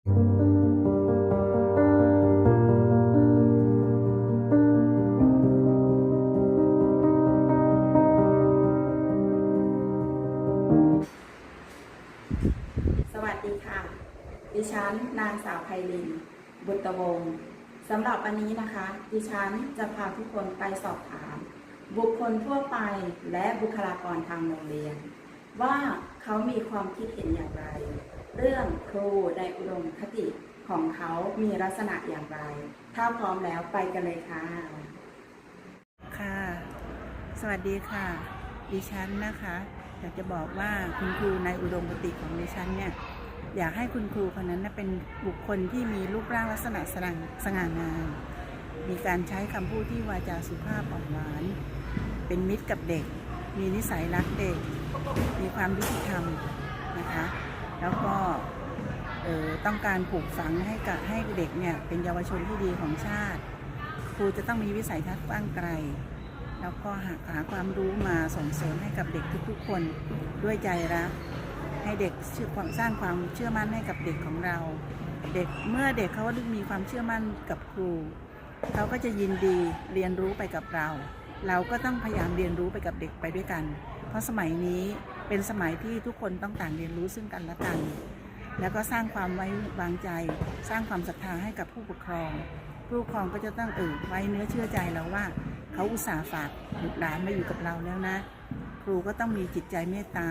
สวัสดีค่ะ ดิฉันนางสาวไพลิน บุตรวงศ์สำหรับวันนี้นะคะ ดิฉันจะพาทุกคนไปสอบถาม บุคคลทั่วไปและบุคลากรทางโรงเรียน ว่าเขามีความคิดเห็นอย่างไร เรื่องครูในอุดมคติของเขามีลักษณะอย่างไร ถ้าพร้อมแล้วไปกันเลยค่ะ ค่ะ สวัสดีค่ะ ดิฉันนะคะ อยากจะบอกว่าคุณครูในอุดมคติของดิฉันเนี่ยอยากให้คุณครูคนนั้นเป็นบุคคลที่มีรูปร่างลักษณะสง่สง่างาม มีการใช้คำพูดที่วาจาสุภาพอ่อนหวาน เป็นมิตรกับเด็ก มีนิสัยรักเด็ก มีความยุติธรรมนะคะ แล้วก็ต้องการปลูกฝังให้กับให้เด็กเนี่ยเป็นเยาวชนที่ดีของชาติ ครูจะต้องมีวิสัยทัศน์กว้างไกล แล้วก็หาหาความรู้มาส่งเสริมให้กับเด็กทุกๆคนด้วยใจรักให้เด็กเชื่อความสร้างความเชื่อมั่นให้กับเด็กของเรา เด็กเมื่อเด็กเขามีความเชื่อมั่นกับครู เขาก็จะยินดีเรียนรู้ไปกับเรา เราก็ต้องพยายามเรียนรู้ไปกับเด็กไปด้วยกัน เพราะสมัยนี้เป็นสมัยที่ทุกคนต้องต่างเรียนรู้ซึ่งกันและกัน แล้วก็สร้างความไว้วางใจ สร้างความศรัทธาให้กับผู้ปกครอง ผู้ปกครองก็จะต้องเออไว้เนื้อเชื่อใจเราว่า เขาอุตส่าห์ฝากบุตรหลานมาอยู่กับเราแล้วนะ ครูก็ต้องมีจิตใจเมตตา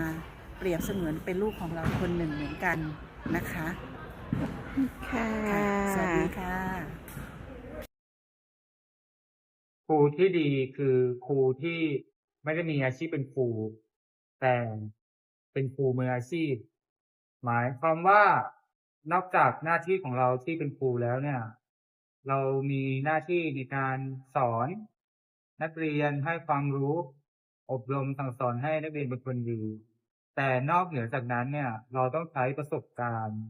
เปรียบเสมือนเป็นลูกของเราคนหนึ่งเหมือนกันนะคะค่ะค่ะสวัสดีค่ะ ครูที่ดีคือครูที่ไม่ได้มีอาชีพเป็นครู แต่เป็นครูมืออาชีพ หมายความว่านอกจากหน้าที่ของเราที่เป็นครูแล้วเนี่ย เรามีหน้าที่ในการสอน นักเรียนให้ความรู้ อบรมสั่งสอนให้นักเรียนเป็นคนดี แต่นอกเหนือจากนั้นเนี่ย เราต้องใช้ประสบการณ์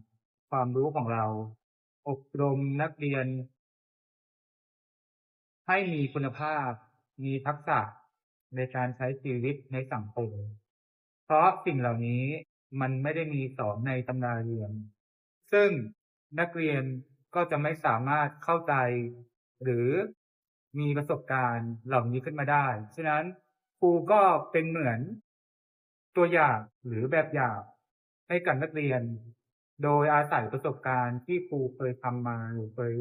ความรู้ของเรา อบรมนักเรียน ให้มีคุณภาพ มีทักษะในการใช้ชีวิตในสังคม เพราะสิ่งเหล่านี้มันไม่ได้มีสอนในตำราเรียน ซึ่งนักเรียนก็จะไม่สามารถเข้าใจ หรือมีประสบการณ์เหล่านี้ขึ้นมาได้ ฉะนั้นครูก็เป็นเหมือนตัวอย่างหรือแบบอย่างให้กับนักเรียน โดยอาศัยประสบการณ์ที่ครูเคยทำมาหรือเคย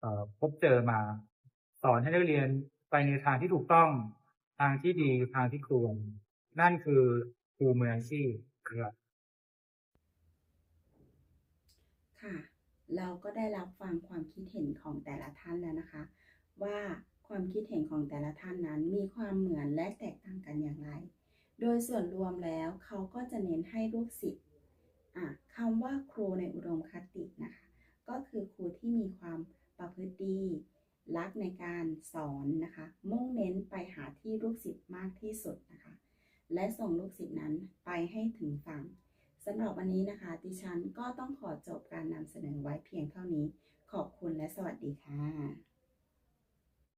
เพบเจอมา สอนให้นักเรียนไปในทางที่ถูกต้องทางที่ดีทางที่ควร นั่นคือครูมืออาชีพครับค่ะ เราก็ได้รับฟังความคิดเห็นของแต่ละท่านแล้วนะคะ ว่าความคิดเห็นของแต่ละท่านนั้นมีความเหมือนและแตกต่างกันอย่างไร โดยส่วนรวมแล้วเขาก็จะเน้นให้ลูกศิษย์คำว่าครูในอุดมคตินะคะ ก็คือครูที่มีความประพฤติดีรักในการส อนนะคะ มุ่งเน้นไปหาที่ลูกศิษย์มากที่สุดนะคะ และส่งลูกศิษย์นั้นไปให้ถึงฝั่งสำหรับวันนี้นะคะ ดิฉันก็ต้องขอจบการนำเสนอไว้เพียงเท่านี้ ขอบคุณและสวัสดีค่ะ